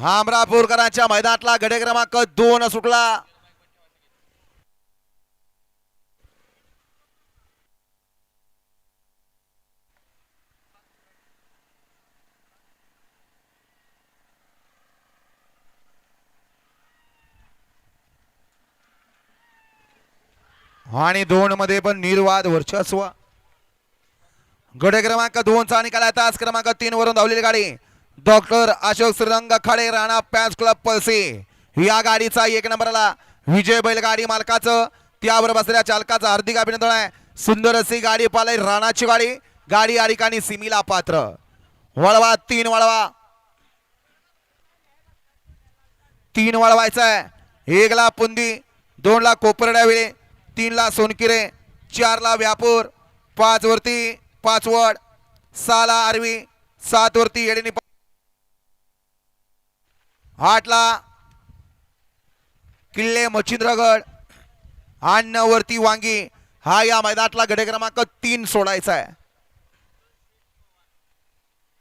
हमरापूरकरांच्या मैदानातला गडे क्रमांक दोन सुटला. आणि दोन मध्ये पण निर्वाद वर्चस्व. गडे क्रमांक दोनचा निकाल आहे. तास क्रमांक तीन वरून धावलेली गाडी. Doctor Ashok Shrirang Khade Rana fans club Palse या गाडीचा एक नंबरला विजय बैलगाडी मालकाचं त्यावर बसल्या चालकाचं हार्दिक अभिनंदन आहे. सुंदर अशी गाडी पालय राणाची गाडी. गाडी या ठिकाणी सिमीला पात्र. वळवा तीन वळवा. तीन वळवायचा आहे. एकला पुंदी दोनला कोपरड्या वेळे तीनला सोनकिरे चारला व्यापूर. पाच वरती पाचवड सहाला आरवी सात वरती येडेनी हाटला किल्ले मच्छिंद्रगड आणि वरती वांगी. हा या मैदानातला गडे क्रमांक तीन सोडायचा आहे.